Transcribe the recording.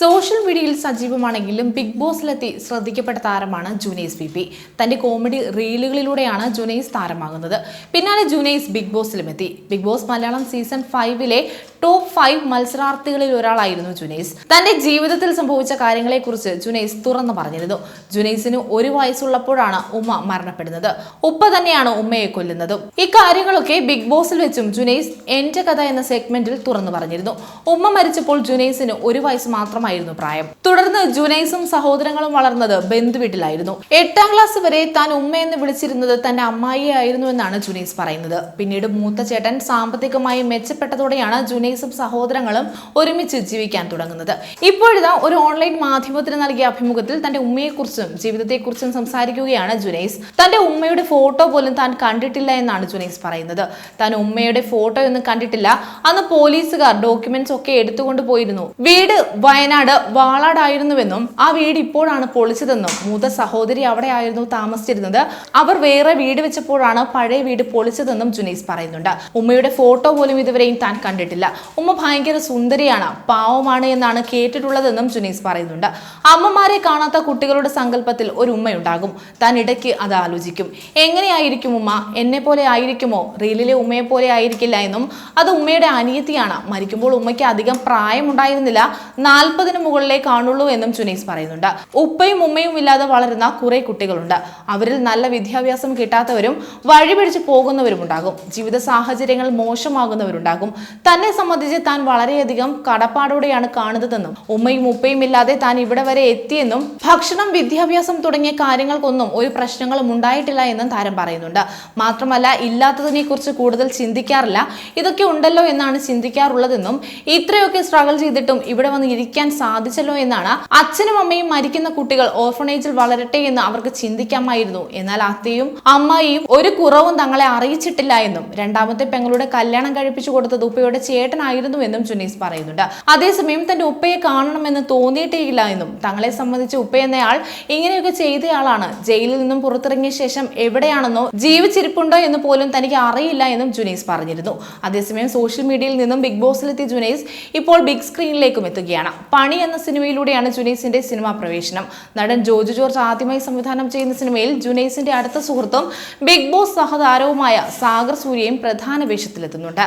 Social മീഡിയയിൽ സജീവമാണെങ്കിലും big ബോസിലെത്തി ശ്രദ്ധിക്കപ്പെട്ട താരമാണ് ജുനൈസ് ബി പി. തന്റെ കോമഡി റീലുകളിലൂടെയാണ് ജുനൈസ് താരമാകുന്നത്. പിന്നാലെ ജുനൈസ് ബിഗ് ബോസിലും എത്തി ബിഗ് ബോസ് മലയാളം സീസൺ ഫൈവിലെ ടോപ്പ് ഫൈവ് മത്സരാർത്ഥികളിൽ ഒരാളായിരുന്നു ജുനൈസ്. തന്റെ ജീവിതത്തിൽ സംഭവിച്ച കാര്യങ്ങളെക്കുറിച്ച് ജുനൈസ് തുറന്നു പറഞ്ഞിരുന്നു. ജുനൈസിന് ഒരു വയസ്സുള്ളപ്പോഴാണ് ഉമ്മ മരണപ്പെടുന്നത്. ഉപ്പ തന്നെയാണ് ഉമ്മയെ കൊല്ലുന്നതും. ഇക്കാര്യങ്ങളൊക്കെ ബിഗ് ബോസിൽ വെച്ചും ജുനൈസ് എന്റെ കഥ എന്ന സെഗ്മെന്റിൽ തുറന്നു പറഞ്ഞിരുന്നു. ഉമ്മ മരിച്ചപ്പോൾ ജുനൈസിന് ഒരു വയസ്സ് മാത്രമായിരുന്നു പ്രായം. തുടർന്ന് ജുനൈസും സഹോദരങ്ങളും വളർന്നത് ബന്ധു വീട്ടിലായിരുന്നു. എട്ടാം ക്ലാസ് വരെ താൻ ഉമ്മയെന്ന് വിളിച്ചിരുന്നത് തന്റെ അമ്മായി ആയിരുന്നു എന്നാണ് ജുനൈസ് പറയുന്നത്. പിന്നീട് മൂത്ത ചേട്ടൻ സാമ്പത്തികമായി മെച്ചപ്പെട്ടതോടെയാണ് ജുനൈസും സഹോദരങ്ങളും ഒരുമിച്ച് ജീവിക്കാൻ തുടങ്ങുന്നത്. ഇപ്പോഴിതാ ഒരു ഓൺലൈൻ മാധ്യമത്തിന് നൽകിയ അഭിമുഖത്തിൽ തന്റെ ഉമ്മയെക്കുറിച്ചും ജീവിതത്തെക്കുറിച്ചും സംസാരിക്കുകയാണ് ജുനൈസ്. തന്റെ ഉമ്മയുടെ ഫോട്ടോ പോലും താൻ കണ്ടിട്ടില്ല എന്നാണ് ജുനൈസ് പറയുന്നത്. താൻ ഉമ്മയുടെ ഫോട്ടോ ഒന്നും കണ്ടിട്ടില്ല. അന്ന് പോലീസുകാർ ഡോക്യുമെന്റ്സ് ഒക്കെ എടുത്തുകൊണ്ട് പോയിരുന്നു. വീട് വയനാട് വാളാടായിരുന്നുവെന്നും ആ വീട് ഇപ്പോഴാണ് പൊളിച്ചതെന്നും മൂത്ത സഹോദരി അവിടെ ആയിരുന്നു താമസിച്ചിരുന്നത്. അവർ വേറെ വീട് വെച്ചപ്പോഴാണ് പഴയ വീട് പൊളിച്ചതെന്നും ജുനൈസ് പറയുന്നുണ്ട്. ഉമ്മയുടെ ഫോട്ടോ പോലും ഇതുവരെയും താൻ കണ്ടിട്ടില്ല. ഉമ്മ ഭയങ്കര സുന്ദരിയാണ് പാവമാണ് എന്നാണ് കേട്ടിട്ടുള്ളതെന്നും ജുനീസ് പറയുന്നുണ്ട്. അമ്മമാരെ കാണാത്ത കുട്ടികളുടെ സങ്കല്പത്തിൽ ഒരു ഉമ്മയുണ്ടാകും. താൻ ഇടയ്ക്ക് അത് ആലോചിക്കും. എങ്ങനെയായിരിക്കും ഉമ്മ? എന്നെ പോലെ ആയിരിക്കുമോ? റീലിലെ ഉമ്മയെ പോലെ ആയിരിക്കില്ല എന്നും. അത് ഉമ്മയുടെ അനിയത്തിയാണ്. മരിക്കുമ്പോൾ ഉമ്മയ്ക്ക് അധികം പ്രായമുണ്ടായിരുന്നില്ല. നാൽപ്പതിന് മുകളിലേ കാണുള്ളൂ എന്നും ജുനീസ് പറയുന്നുണ്ട്. ഉപ്പയും ഉമ്മയും ഇല്ലാതെ വളരുന്ന കുറെ കുട്ടികളുണ്ട്. അവരിൽ നല്ല വിദ്യാഭ്യാസം കിട്ടാത്തവരും വഴിപിടിച്ച് പോകുന്നവരും ഉണ്ടാകും ജീവിത സാഹചര്യങ്ങൾ മോശമാകുന്നവരുണ്ടാകും. തന്നെ സംബന്ധിച്ച് താൻ വളരെയധികം കടപ്പാടോടെയാണ് കാണുന്നതെന്നും ഉമ്മയും ഉപ്പയും ഇല്ലാതെ താൻ ഇവിടെ വരെ എത്തിയെന്നും ഭക്ഷണം വിദ്യാഭ്യാസം തുടങ്ങിയ കാര്യങ്ങൾക്കൊന്നും ഒരു പ്രശ്നങ്ങളും ഉണ്ടായിട്ടില്ല എന്നും താരം പറയുന്നുണ്ട്. മാത്രമല്ല ഇല്ലാത്തതിനെ കുറിച്ച് കൂടുതൽ ചിന്തിക്കാറില്ല. ഇതൊക്കെ ഉണ്ടല്ലോ എന്നാണ് ചിന്തിക്കാറുള്ളതെന്നും ഇത്രയൊക്കെ സ്ട്രഗിൾ ചെയ്തിട്ടും ഇവിടെ വന്ന് ഇരിക്കാൻ സാധിച്ചല്ലോ എന്നാണ് അച്ഛനും അമ്മയും മരിക്കുന്ന കുട്ടികൾ ഓർഫണേജിൽ വളരട്ടെ എന്ന് അവർക്ക് ചിന്തിക്കാമായിരുന്നു. എന്നാൽ അത്തയും അമ്മായിയും ഒരു കുറവും തങ്ങളെ അറിയിച്ചിട്ടില്ല എന്നും രണ്ടാമത്തെ പെങ്ങളുടെ കല്യാണം കഴിപ്പിച്ചു കൊടുത്തത് ഉപ്പയുടെ ചേട്ടനായിരുന്നു എന്നും ജുനീസ് പറയുന്നുണ്ട്. അതേസമയം തന്റെ ഉപ്പയെ കാണണമെന്ന് തോന്നിയിട്ടേയില്ല എന്നും. തങ്ങളെ സംബന്ധിച്ച് ഉപ്പ എന്നയാൾ ഇങ്ങനെയൊക്കെ ചെയ്തയാളാണ്. ജയിലിൽ നിന്നും പുറത്തിറങ്ങിയ ശേഷം എവിടെയാണെന്നോ ജീവിച്ചിരിപ്പുണ്ടോ എന്ന് പോലും തനിക്ക് അറിയില്ല എന്നും ജുനൈസ് പറഞ്ഞിരുന്നു. അതേസമയം സോഷ്യൽ മീഡിയയിൽ നിന്നും ബിഗ് ബോസിലെത്തിയ ജുനൈസ് ഇപ്പോൾ ബിഗ് സ്ക്രീനിലേക്കും എത്തുകയാണ്. പണി എന്ന സിനിമയിലൂടെയാണ് ജുനൈസിന്റെ സിനിമാ പ്രവേശനം. നടൻ ജോജു ജോർജ് ആദ്യമായി സംവിധാനം ചെയ്യുന്ന സിനിമയിൽ ജുനൈസിന്റെ അടുത്ത സുഹൃത്തും ബിഗ് ബോസ് സഹതാരവുമായ സാഗർ സൂര്യയും പ്രധാന വേഷത്തിലെത്തുന്നുണ്ട്.